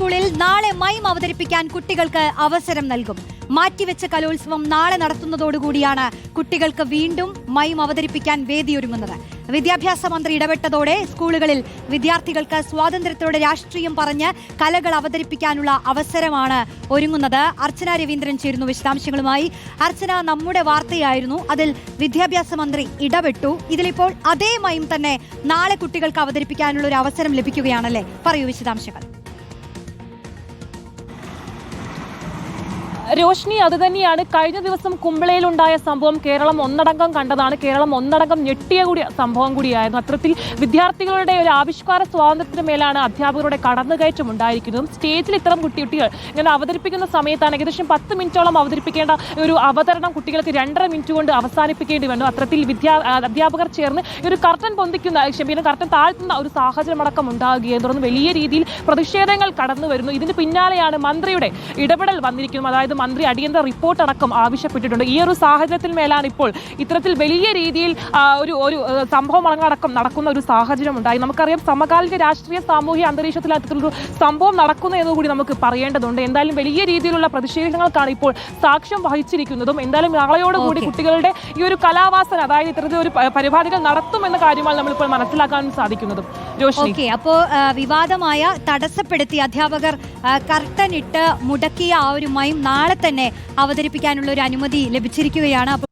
സ്കൂളിൽ നാളെ മൈം അവതരിപ്പിക്കാൻ കുട്ടികൾക്ക് അവസരം നൽകും. മാറ്റിവെച്ച കലോത്സവം നാളെ നടത്തുന്നതോടുകൂടിയാണ് കുട്ടികൾക്ക് വീണ്ടും മൈം അവതരിപ്പിക്കാൻ വേദിയൊരുങ്ങുന്നത്. വിദ്യാഭ്യാസ മന്ത്രി ഇടപെട്ടതോടെ സ്കൂളുകളിൽ വിദ്യാർത്ഥികൾക്ക് സ്വാതന്ത്ര്യത്തോടെ രാഷ്ട്രീയം പറഞ്ഞ് കലകൾ അവതരിപ്പിക്കാനുള്ള അവസരമാണ് ഒരുങ്ങുന്നത്. അർച്ചന രവീന്ദ്രൻ ചേരുന്നു വിശദാംശങ്ങളുമായി. അർച്ചന നമ്മുടെ വാർത്തയായിരുന്നു. അതിൽ വിദ്യാഭ്യാസ മന്ത്രി ഇടപെട്ടു. ഇതിലിപ്പോൾ അതേ മൈം തന്നെ നാളെ കുട്ടികൾക്ക് അവതരിപ്പിക്കാനുള്ള ഒരു അവസരം ലഭിക്കുകയാണല്ലേ? പറയൂ വിശദാംശങ്ങൾ. രോഷ്നി അത് തന്നെയാണ് കഴിഞ്ഞ ദിവസം കുമ്പളയിലുണ്ടായ സംഭവം കേരളം ഒന്നടങ്കം കണ്ടതാണ്. കേരളം ഒന്നടങ്കം ഞെട്ടിയ കൂടിയ സംഭവം കൂടിയായിരുന്നു. അത്തരത്തിൽ വിദ്യാർത്ഥികളുടെ ഒരു ആവിഷ്കാര സ്വാതന്ത്ര്യത്തിന് മേലാണ് അധ്യാപകരുടെ കടന്നുകയറ്റം ഉണ്ടായിരിക്കുന്നതും. സ്റ്റേജിൽ ഇത്തരം കുട്ടി കുട്ടികൾ ഇങ്ങനെ അവതരിപ്പിക്കുന്ന സമയത്താണ് ഏകദേശം പത്ത് മിനിറ്റോളം അവതരിപ്പിക്കേണ്ട ഒരു അവതരണം കുട്ടികൾക്ക് രണ്ടര മിനിറ്റ് കൊണ്ട് അവസാനിപ്പിക്കേണ്ടി വന്നു. അത്തരത്തിൽ വിദ്യാ അധ്യാപകർ ചേർന്ന് ഒരു കർട്ടൻ പൊന്തിക്കുന്ന ക്ഷമിക്കണം കർട്ടൻ താഴ്ത്തുന്ന ഒരു സാഹചര്യമടക്കം ഉണ്ടാകുകയും തുടർന്ന് വലിയ രീതിയിൽ പ്രതിഷേധങ്ങൾ കടന്നു വരുന്നു ഇതിന് പിന്നാലെയാണ് മന്ത്രിയുടെ ഇടപെടൽ വന്നിരിക്കുന്നത്. അതായത് മന്ത്രി അടിയന്തര റിപ്പോർട്ട് അടക്കം ആവശ്യപ്പെട്ടിട്ടുണ്ട്. ഈ ഒരു സാഹചര്യത്തിൽ മേലാണ് ഇപ്പോൾ ഇത്തരത്തിൽ വലിയ രീതിയിൽ ഒരു ഒരു സംഭവം അടക്കം നടക്കുന്ന ഒരു സാഹചര്യം ഉണ്ടായി. നമുക്കറിയാം സമകാലിക രാഷ്ട്രീയ സാമൂഹിക അന്തരീക്ഷത്തിൽ അത്തരത്തിലൊരു സംഭവം നടക്കുന്നു എന്ന് കൂടി നമുക്ക് പറയേണ്ടതുണ്ട്. എന്തായാലും വലിയ രീതിയിലുള്ള പ്രതിഷേധങ്ങൾക്കാണ് ഇപ്പോൾ സാക്ഷ്യം വഹിച്ചിരിക്കുന്നതും. എന്തായാലും നാളെയോടുകൂടി. കുട്ടികളുടെ ഈ ഒരു കലാവാസന അതായത് ഇത്തരത്തിൽ ഒരു പരിപാടികൾ നടത്തുമെന്ന കാര്യമാണ് നമ്മളിപ്പോൾ മനസ്സിലാക്കാൻ സാധിക്കുന്നതും. ഓക്കെ. അപ്പോ വിവാദമായ തടസ്സപ്പെടുത്തി അധ്യാപകർ കർട്ടനിട്ട് മുടക്കിയ ആ ഒരു മൈം നാളെ തന്നെ അവതരിപ്പിക്കാനുള്ള ഒരു അനുമതി ലഭിച്ചിരിക്കുകയാണ്.